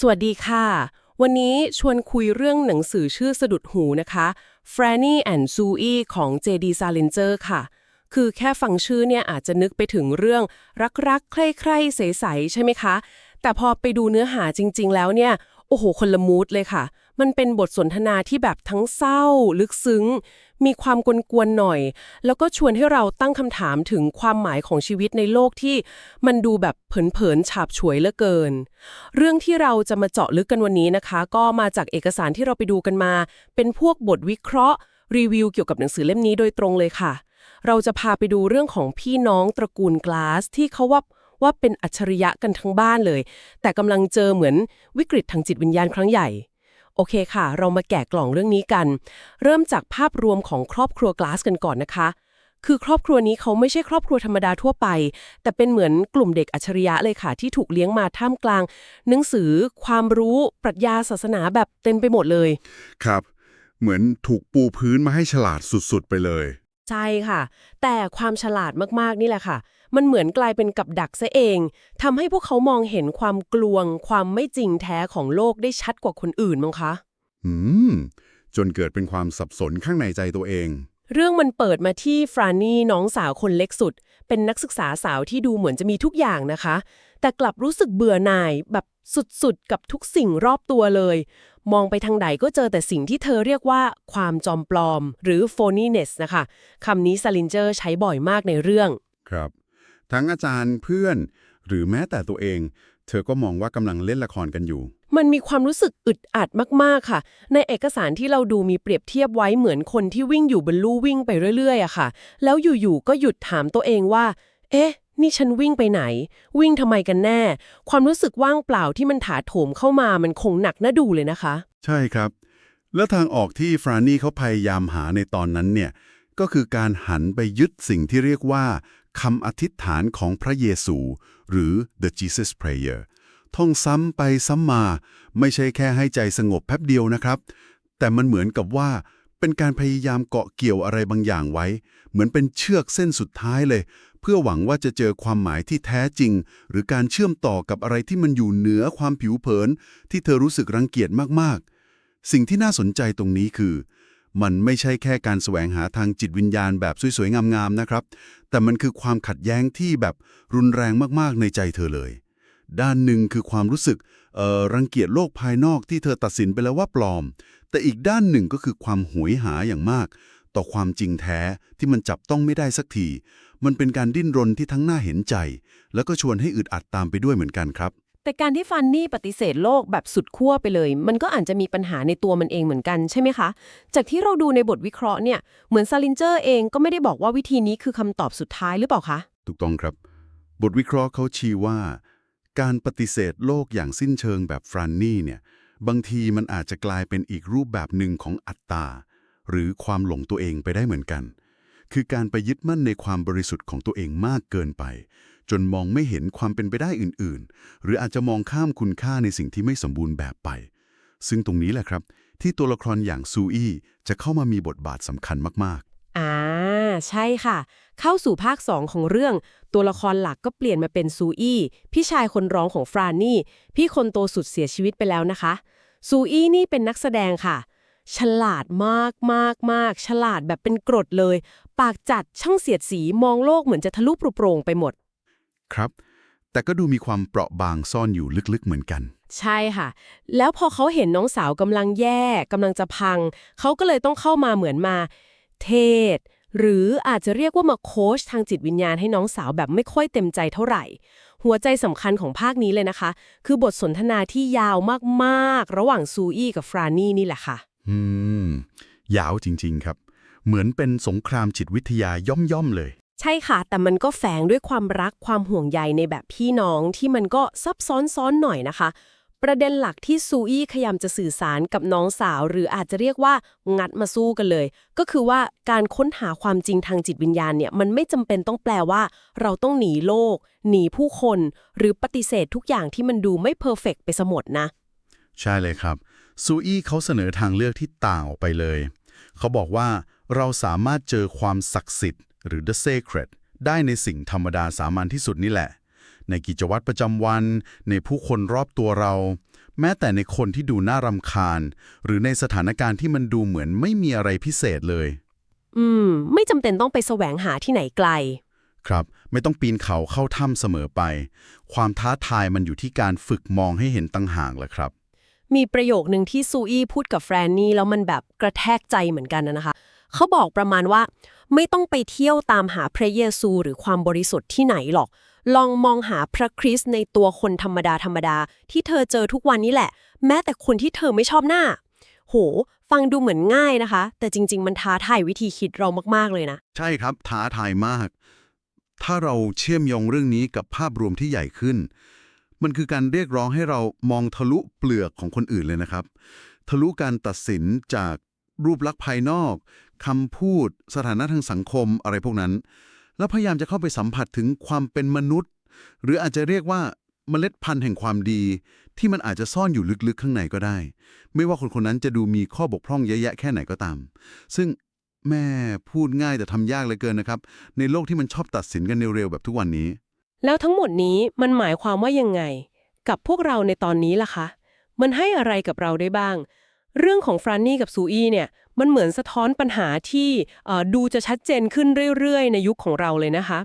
สวัสดีค่ะ วันนี้ชวนคุยเรื่องหนังสือชื่อสะดุดหูนะคะ Franny and Zoe ของ J.D. Salinger ค่ะ คือแค่ฟังชื่อเนี่ยอาจจะนึกไปถึงเรื่องรักๆ ใคร่ๆ ใสๆ ใช่ไหมคะ แต่พอไปดูเนื้อหาจริงๆ แล้วเนี่ย โอ้โห คนละมูดเลยค่ะ มันเป็นบทสนทนาที่แบบทั้งเศร้า ลึกซึ้ง มีความกวนๆหน่อย แล้วก็ชวนให้เราตั้งคำถามถึงความหมายของชีวิตในโลกที่มันดูแบบเผินๆฉาบฉวยเหลือเกิน เรื่องที่เราจะมาเจาะลึกกันวันนี้นะคะ ก็มาจากเอกสารที่เราไปดูกันมา เป็นพวกบทวิเคราะห์ รีวิวเกี่ยวกับหนังสือเล่มนี้โดยตรงเลยค่ะ เราจะพาไปดูเรื่องของพี่น้องตระกูลกลาสที่เขาว่าว่าเป็นอัจฉริยะกันทั้งบ้านเลย แต่กำลังเจอเหมือนวิกฤตทางจิตวิญญาณครั้งใหญ่ โอเคค่ะ เรามาแกะกล่องเรื่องนี้กัน เริ่มจากภาพรวมของครอบครัวกลาสกันก่อนนะคะ คือครอบครัวนี้เขาไม่ใช่ครอบครัวธรรมดาทั่วไป แต่เป็นเหมือนกลุ่มเด็กอัจฉริยะเลยค่ะ ที่ถูกเลี้ยงมาท่ามกลาง หนังสือ ความรู้ ปรัชญาศาสนาแบบเต็มไปหมดเลย ครับ เหมือนถูกปูพื้นมาให้ฉลาดสุดๆ ไปเลย ใช่ค่ะ แต่ความฉลาดมากๆนี่แหละค่ะ มันเหมือนกลายเป็นกับดักซะเองทำให้พวกเขามองเห็นความกลวง ความไม่จริงแท้ของโลกได้ชัดกว่าคนอื่นมั้งคะ อืม จนเกิดเป็นความสับสนข้างในใจตัวเอง เรื่องมันเปิดมาที่ฟรานนี่น้องสาวคนเล็กสุด เป็นนักศึกษาสาวที่ดูเหมือนจะมีทุกอย่างนะคะ แต่กลับรู้สึกเบื่อหน่ายแบบสุดๆ กับทุกสิ่งรอบตัวเลย มองไปทางใดก็เจอแต่สิ่งที่เธอเรียกว่าความจอมปลอม หรือ phoniness นะคะ คำนี้ซาลินเจอร์ใช้บ่อยมากในเรื่อง ครับ ทั้งอาจารย์เพื่อน หรือแม้แต่ตัวเอง เธอก็มองว่ากำลังเล่นละครกันอยู่ มันมีความรู้สึกอึดอัดมาก ๆ ค่ะ ในเอกสารที่เราดูมีเปรียบเทียบไว้เหมือนคนที่วิ่งอยู่บนลู่วิ่งไปเรื่อยๆอะค่ะ แล้วอยู่ๆก็หยุดถามตัวเองว่า เอ๊ะ นี่ฉันวิ่งไปไหน วิ่งทำไมกันแน่ ความรู้สึกว่างเปล่าที่มันถาโถมเข้ามามันคงหนักน่าดูเลยนะคะ ใช่ครับ แล้วทางออกที่ฟรานนี่เขาพยายามหาในตอนนั้นเนี่ยก็คือการหันไปยึดสิ่งที่เรียกว่า คำอธิษฐานของพระเยซู หรือ the Jesus Prayer ท่องซ้ำไปซ้ำมา ไม่ใช่แค่ให้ใจสงบแป๊บเดียวนะครับ แต่มันเหมือนกับว่าเป็นการพยายามเกาะเกี่ยวอะไรบางอย่างไว้ เหมือนเป็นเชือกเส้นสุดท้ายเลย เพื่อหวังว่าจะเจอความหมายที่แท้จริง หรือการเชื่อมต่อกับอะไรที่มันอยู่เหนือความผิวเผิน ที่เธอรู้สึกรังเกียจมากๆ สิ่งที่น่าสนใจตรงนี้คือ มันไม่ใช่แค่การแสวงหาทางจิตวิญญาณแบบสวยๆ งามๆ นะครับ แต่มันคือความขัดแย้งที่แบบรุนแรงมากๆ ในใจเธอเลย ด้านหนึ่งคือความรู้สึกเอ่อรังเกียจโลกภายนอกที่เธอตัดสินไปแล้วว่าปลอม แต่อีกด้านหนึ่งก็คือความหวยหาอย่างมาก ต่อความจริงแท้ที่มันจับต้องไม่ได้สักที มันเป็นการดิ้นรนที่ทั้งน่าเห็นใจ แล้วก็ชวนให้อึดอัดตามไปด้วยเหมือนกันครับ แต่การที่ฟันนี่ปฏิเสธโลกแบบสุดขั้วไปเลย มันก็อาจจะมีปัญหาในตัวมันเองเหมือนกันใช่ไหมคะ จากที่เราดูในบทวิเคราะห์เนี่ย เหมือนซาลินเจอร์เองก็ไม่ได้บอกว่าวิธีนี้คือคำตอบสุดท้ายหรือเปล่าคะ ถูกต้องครับ บทวิเคราะห์เขาชี้ว่า การปฏิเสธโลกอย่างสิ้นเชิงแบบฟรานนี่เนี่ย บางทีมันอาจจะกลายเป็นอีกรูปแบบหนึ่งของอัตตา หรือความหลงตัวเองไปได้เหมือนกัน คือการไปยึดมั่นในความบริสุทธิ์ของตัวเองมากเกินไป จนมองไม่เห็นความเป็นไปได้อื่นๆ หรืออาจจะมองข้ามคุณค่าในสิ่งที่ไม่สมบูรณ์แบบไป ซึ่งตรงนี้แหละครับ ที่ตัวละครอย่างซูอี้จะเข้ามามีบทบาทสำคัญมากๆ อ่า ใช่ค่ะ เข้าสู่ภาค 2 ของเรื่อง ตัวละครหลักก็เปลี่ยนมาเป็นซูอี้พี่ชายคนร้องของฟรานนี่ พี่คนโตสุดเสียชีวิตไปแล้วนะคะ ซูอี้นี่เป็นนักแสดงค่ะฉลาดมากมากมากฉลาดแบบเป็นกรดเลย ปากจัดช่างเสียดสีมองโลกเหมือนจะทะลุปรุโปร่งไปหมด ครับ แต่ก็ดูมีความเปราะบางซ่อนอยู่ลึกๆเหมือนกัน ใช่ค่ะ แล้วพอเขาเห็นน้องสาวกำลังแย่กำลังจะพัง เขาก็เลยต้องเข้ามาเหมือนมา เทศ หรืออาจจะเรียกว่ามาโค้ชทางจิตวิญญาณให้น้องสาวแบบไม่ค่อยเต็มใจเท่าไหร่ หัวใจสำคัญของภาคนี้เลยนะคะ คือบทสนทนาที่ยาวมากๆ ระหว่างซูอี้กับฟรานี่นี่แหละค่ะ อืม ยาวจริงๆครับ เหมือนเป็นสงครามจิตวิทยาย่อมๆเลย ใช่ค่ะ แต่มันก็แฝงด้วยความรักความห่วงใยในแบบพี่น้องที่มันก็ซับซ้อนซ้อนหน่อยนะคะ ประเด็นหลักที่ซูอี้พยายามจะสื่อสารกับน้องสาว หรืออาจจะเรียกว่างัดมาสู้กันเลย ก็คือว่าการค้นหาความจริงทางจิตวิญญาณเนี่ยมันไม่จำเป็นต้องแปลว่า เราต้องหนีโลก หนีผู้คน หรือปฏิเสธทุกอย่างที่มันดูไม่เพอร์เฟกไปซะหมดนะ ใช่เลยครับซูอี้เขาเสนอทางเลือกที่ต่างออกไปเลย เขาบอกว่าเราสามารถเจอความศักดิ์สิทธิ์ หรือ the sacred ได้ในสิ่งธรรมดาสามัญที่สุดนี่แหละในในกิจวัตรประจำวัน ในผู้คนรอบตัวเรา แม้แต่ในคนที่ดูน่ารำคาญ หรือในสถานการณ์ที่มันดูเหมือนไม่มีอะไรพิเศษเลย อืม ไม่จำเป็นต้องไปแสวงหาที่ไหนไกล ครับไม่ต้องปีนเขาเข้าถ้ำเสมอไป ความท้าทายมันอยู่ที่การฝึกมองให้เห็นตั้งห่างแหละครับ มีประโยคนึงที่ซูอี้พูดกับแฟรนนี่แล้วมันแบบกระแทกใจเหมือนกันนะคะ เขาบอกประมาณว่า ไม่ต้องไปเที่ยวตามหาพระเยซูหรือความบริสุทธิ์ที่ไหนหรอก ลองมองหาพระคริสต์ในตัวคนธรรมดาธรรมดาที่เธอเจอทุกวันนี้แหละ แม้แต่คนที่เธอไม่ชอบหน้า โห ฟังดูเหมือนง่ายนะคะ แต่จริง ๆ มันท้าทายวิธีคิดเรามากๆเลยนะ ใช่ครับท้าทายมาก ถ้าเราเชื่อมโยงเรื่องนี้กับภาพรวมที่ใหญ่ขึ้น มันคือการเรียกร้องให้เรามองทะลุเปลือกของคนอื่นเลยนะครับ ทะลุการตัดสินจาก รูปลักษณ์ภายนอกคำพูด สถานะทางสังคมอะไรพวกนั้น แล้วพยายามจะเข้าไปสัมผัสถึงความเป็นมนุษย์ หรืออาจจะเรียกว่าเมล็ดพันธุ์แห่งความดี ที่มันอาจจะซ่อนอยู่ลึกๆ ข้างในก็ได้ ไม่ว่าคนคนนั้นจะดูมีข้อบกพร่องเยอะแยะแค่ไหนก็ตาม ซึ่งแม่พูดง่ายแต่ทำยากเหลือเกินนะครับ ในโลกที่มันชอบตัดสินกันเร็วๆแบบทุกวันนี้ แล้วทั้งหมดนี้มันหมายความว่ายังไง กับพวกเราในตอนนี้ล่ะคะ มันให้อะไรกับเราได้บ้าง เรื่องของฟรานนี่กับซูอี้เนี่ยมันเหมือนสะท้อนปัญหาที่ดูจะชัดเจนขึ้นเรื่อยๆ ในยุคของเราเลยนะคะ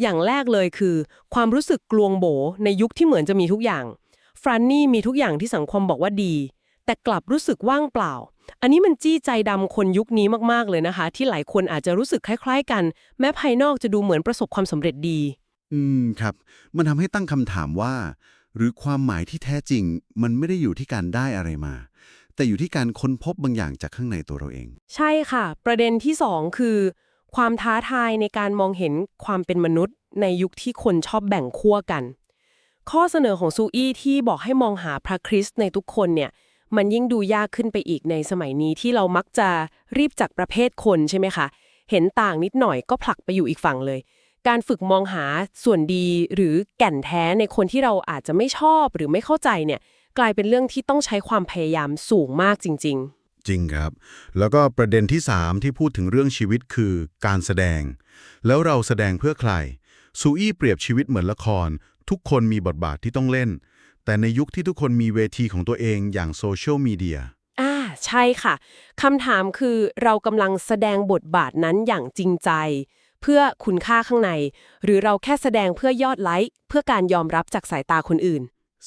อย่างแรกเลยคือ ความรู้สึกกลวงโบในยุคที่เหมือนจะมีทุกอย่างฟรานนี่มีทุกอย่างที่สังคมบอกว่าดี แต่กลับรู้สึกว่างเปล่า อันนี้มันจี้ใจดำคนยุคนี้มากๆเลยนะคะ ที่หลายคนอาจจะรู้สึกคล้าย ๆ กัน แม้ภายนอกจะดูเหมือนประสบความสำเร็จดี อืมครับ มันทำให้ตั้งคำถามว่า หรือความหมายที่แท้จริง มันไม่ได้อยู่ที่การได้อะไรมา แต่อยู่ที่การค้นพบบางอย่างจากข้างในตัวเราเอง ใช่ค่ะ ประเด็นที่ 2 คือ ความท้าทายในการมองเห็นความเป็นมนุษย์ ในยุคที่คนชอบแบ่งขั้วกัน ข้อเสนอของซูอี้ที่บอกให้มองหาพระคริสต์ในทุกคนเนี่ยมันยิ่งดูยากขึ้นไปอีกในสมัยนี้ที่เรามักจะรีบจากประเภทคนใช่ไหมคะเห็นต่างนิดหน่อยก็ผลักไปอยู่อีกฝั่งเลย การฝึกมองหาส่วนดีหรือแก่นแท้ในคนที่เราอาจจะไม่ชอบหรือไม่เข้าใจเนี่ย กลายเป็นเรื่องที่ต้องใช้ความพยายามสูงมากจริง ๆ จริงครับ แล้วก็ประเด็นที่ 3 ที่พูดถึงเรื่องชีวิตคือการแสดง แล้วเราแสดงเพื่อใครซูอี้เปรียบชีวิตเหมือนละคร ทุกคนมีบทบาทที่ต้องเล่น แต่ในยุคที่ทุกคนมีเวทีของตัวเองอย่างโซเชียลมีเดียอ่าใช่ค่ะคำถามคือเรากำลังแสดงบทบาทนั้นอย่างจริงใจ เพื่อคุณค่าข้างใน หรือเราแค่แสดงเพื่อยอดไลค์เพื่อการยอมรับจากสายตาคนอื่น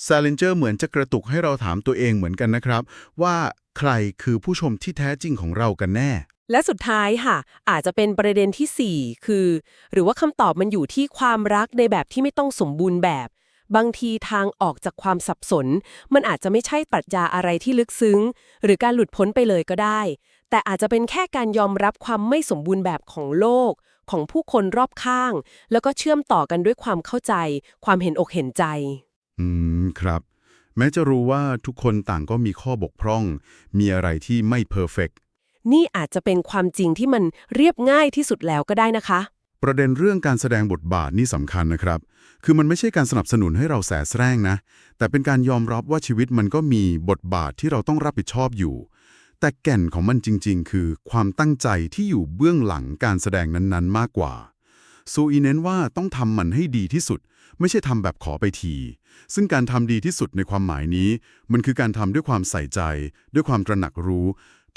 ซาลินเจอร์เหมือนจะกระตุกให้เราถามตัวเองเหมือนกันนะครับ ว่าใครคือผู้ชมที่แท้จริงของเรากันแน่ และสุดท้ายค่ะ อาจจะเป็นประเด็นทีสี่ 4 คือ หรือว่าคำตอบมันอยู่ที่ความรักในแบบที่ไม่ต้องสมบูรณ์แบบ บางทีทางออกจากความสับสน มันอาจจะไม่ใช่ปรัชญาอะไรที่ลึกซึ้ง หรือการหลุดพ้นไปเลยก็ได้ แต่อาจจะเป็นแค่การยอมรับความไม่สมบูรณ์แบบของโลก ของผู้คนรอบข้าง แล้วก็เชื่อมต่อกันด้วยความเข้าใจ ความเห็นอกเห็นใจ อืม ครับ แม้จะรู้ว่าทุกคนต่างก็มีข้อบกพร่อง มีอะไรที่ไม่เพอร์เฟกนี่อาจจะเป็นความจริงที่มันเรียบง่ายที่สุดแล้วก็ได้นะคะ ประเด็นเรื่องการแสดงบทบาทนี่สำคัญนะครับ คือมันไม่ใช่การสนับสนุนให้เราแสแสร้งนะ แต่เป็นการยอมรับว่าชีวิตมันก็มีบทบาทที่เราต้องรับผิดชอบอยู่ แต่แก่นของมันจริง ๆ คือความตั้งใจที่อยู่เบื้องหลังการแสดงนั้นๆ มากกว่า ซูอีเน้นว่าต้องทำมันให้ดีที่สุด ไม่ใช่ทำแบบขอไปที ซึ่งการทำดีที่สุดในความหมายนี้ มันคือการทำด้วยความใส่ใจ ด้วยความตระหนักรู้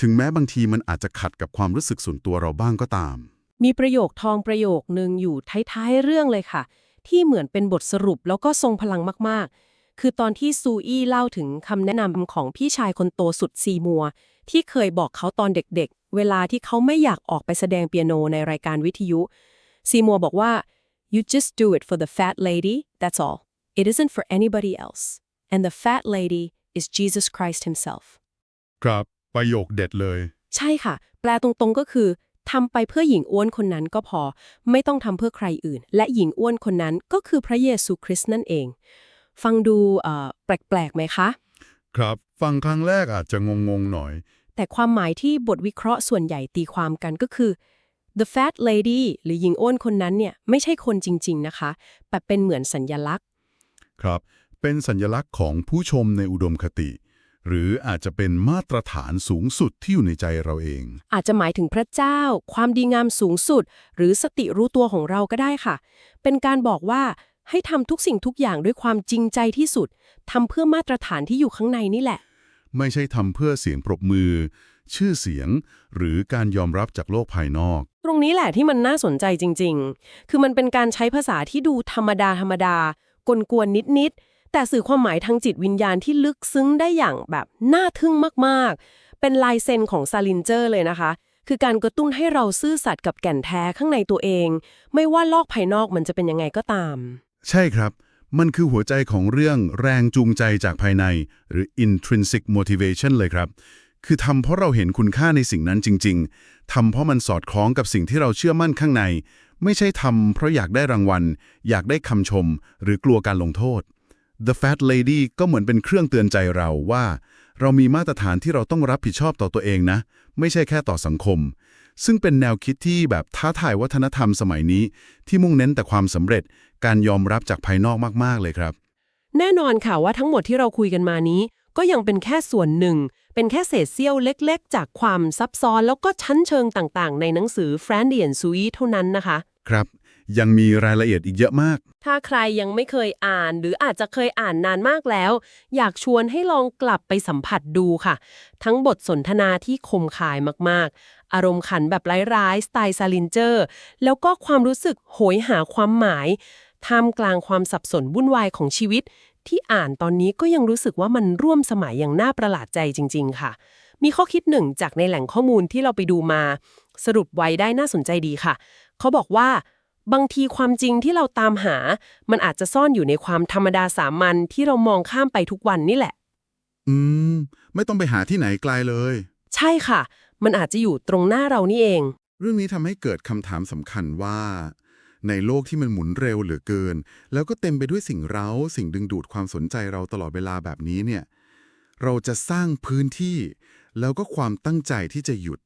ถึงแม้บางทีมันอาจจะขัดกับความรู้สึกส่วนตัวเราบ้างก็ตาม มีประโยคทองประโยคหนึ่งอยู่ท้ายๆเรื่องเลยค่ะ ที่เหมือนเป็นบทสรุปแล้วก็ทรงพลังมากๆ คือตอนที่ซูอี้เล่าถึงคำแนะนำของพี่ชายคนโตสุดซีมัว ที่เคยบอกเขาตอนเด็กๆ เวลาที่เขาไม่อยากออกไปแสดงเปียโนในรายการวิทยุ ซีมัวบอกว่า you just do it for the fat lady that's all it isn't for anybody else and the fat lady is Jesus Christ himself ครับประโยคเด็ดเลย ใช่ค่ะ แปลตรงๆก็คือทำไปเพื่อหญิงอ้วนคนนั้นก็พอ ไม่ต้องทำเพื่อใครอื่น และหญิงอ้วนคนนั้นก็คือพระเยซูคริสต์นั่นเอง ฟังดูเอ่อแปลกๆไหมคะ ครับ ฟังครั้งแรกอาจจะงงๆหน่อย แต่ความหมายที่บทวิเคราะห์ส่วนใหญ่ตีความกันก็คือ the fat lady หรือหญิงอ้วนคนนั้นเนี่ยไม่ใช่คนจริง ๆ นะคะ แต่เป็นเหมือนสัญญลักษณ์ ครับ เป็นสัญลักษณ์ของผู้ชมในอุดมคติ หรืออาจจะเป็นมาตรฐานสูงสุดที่อยู่ในใจเราเอง อาจจะหมายถึงพระเจ้า ความดีงามสูงสุด หรือสติรู้ตัวของเราก็ได้ค่ะ เป็นการบอกว่าให้ทำทุกสิ่งทุกอย่างด้วยความจริงใจที่สุดทำเพื่อมาตรฐานที่อยู่ข้างในนี่แหละ ไม่ใช่ทำเพื่อเสียงปรบมือ ชื่อเสียง หรือการยอมรับจากโลกภายนอก ตรงนี้แหละที่มันน่าสนใจจริง ๆ คือมันเป็นการใช้ภาษาที่ดูธรรมดาธรรมดากลกวนๆนิดๆ แต่สื่อความหมายทางจิตวิญญาณที่ลึกซึ้งได้อย่างแบบน่าทึ่งมากๆ เป็นลายเซ็นของซาลินเจอร์เลยนะคะ คือการกระตุ้นให้เราซื่อสัตย์กับแก่นแท้ข้างในตัวเอง ไม่ว่าโลกภายนอกมันจะเป็นยังไงก็ตาม ใช่ครับมันคือหัวใจของเรื่องแรงจูงใจจากภายใน หรือ intrinsic motivation เลยครับ คือทำเพราะเราเห็นคุณค่าในสิ่งนั้นจริง ๆ ทำเพราะมันสอดคล้องกับสิ่งที่เราเชื่อมั่นข้างใน ไม่ใช่ทำเพราะอยากได้รางวัล อยากได้คำชม หรือกลัวการลงโทษ The Fat Lady ก็เหมือนเป็นเครื่องเตือนใจเราว่า เรามีมาตรฐานที่เราต้องรับผิดชอบต่อตัวเองนะ ไม่ใช่แค่ต่อสังคม ซึ่งเป็นแนวคิดที่แบบท้าทายวัฒนธรรมสมัยนี้ ที่มุ่งเน้นแต่ความสำเร็จ การยอมรับจากภายนอกมากๆเลยครับ แน่นอนค่ะว่าทั้งหมดที่เราคุยกันมานี้ ก็ยังเป็นแค่ส่วนหนึ่ง เป็นแค่เศษเสี้ยวเล็กๆ จากความซับซ้อนแล้วก็ชั้นเชิงต่างๆ ในหนังสือ f r a n d i and Sui เท่านั้นนะคะ ครับ ยังมีรายละเอียดอีกเยอะมาก ถ้าใครยังไม่เคยอ่าน หรืออาจจะเคยอ่านนานมากแล้ว อยากชวนให้ลองกลับไปสัมผัสดูค่ะ ทั้งบทสนทนาที่คมคายมากๆ อารมณ์ขันแบบร้ายๆสไตล์ซาลินเจอร์ แล้วก็ความรู้สึกโหยหาความหมายท่ามกลางความสับสนวุ่นวายของชีวิต ที่อ่านตอนนี้ก็ยังรู้สึกว่ามันร่วมสมัยอย่างน่าประหลาดใจจริง ๆ ค่ะ มีข้อคิดหนึ่งจากในแหล่งข้อมูลที่เราไปดูมา สรุปไว้ได้น่าสนใจดีค่ะ เขาบอกว่า บางทีความจริงที่เราตามหา มันอาจจะซ่อนอยู่ในความธรรมดาสามัญที่เรามองข้ามไปทุกวันนี่แหละ อืม ไม่ต้องไปหาที่ไหนไกลเลย ใช่ค่ะ มันอาจจะอยู่ตรงหน้าเรานี่เอง เรื่องนี้ทำให้เกิดคำถามสำคัญว่า ในโลกที่มันหมุนเร็วเหลือเกิน แล้วก็เต็มไปด้วยสิ่งเร้า สิ่งดึงดูดความสนใจเราตลอดเวลาแบบนี้เนี่ย เราจะสร้างพื้นที่ แล้วก็ความตั้งใจที่จะหยุด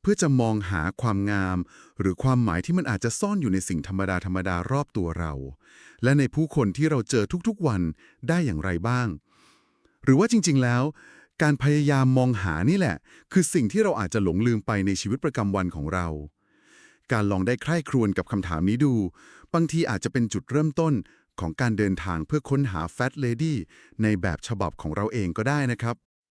เพื่อจะมองหาความงาม หรือความหมายที่มันอาจจะซ่อนอยู่ในสิ่งธรรมดาธรรมดารอบตัวเรา และในผู้คนที่เราเจอทุกๆวันได้อย่างไรบ้าง หรือว่าจริง ๆ แล้วการพยายามมองหานี่แหละ คือสิ่งที่เราอาจจะหลงลืมไปในชีวิตประจำวันของเรา การลองได้ใคร่ครวญกับคำถามนี้ดู บางทีอาจจะเป็นจุดเริ่มต้นของการเดินทางเพื่อค้นหาแฟตเลดี้ในแบบฉบับของเราเองก็ได้นะครับ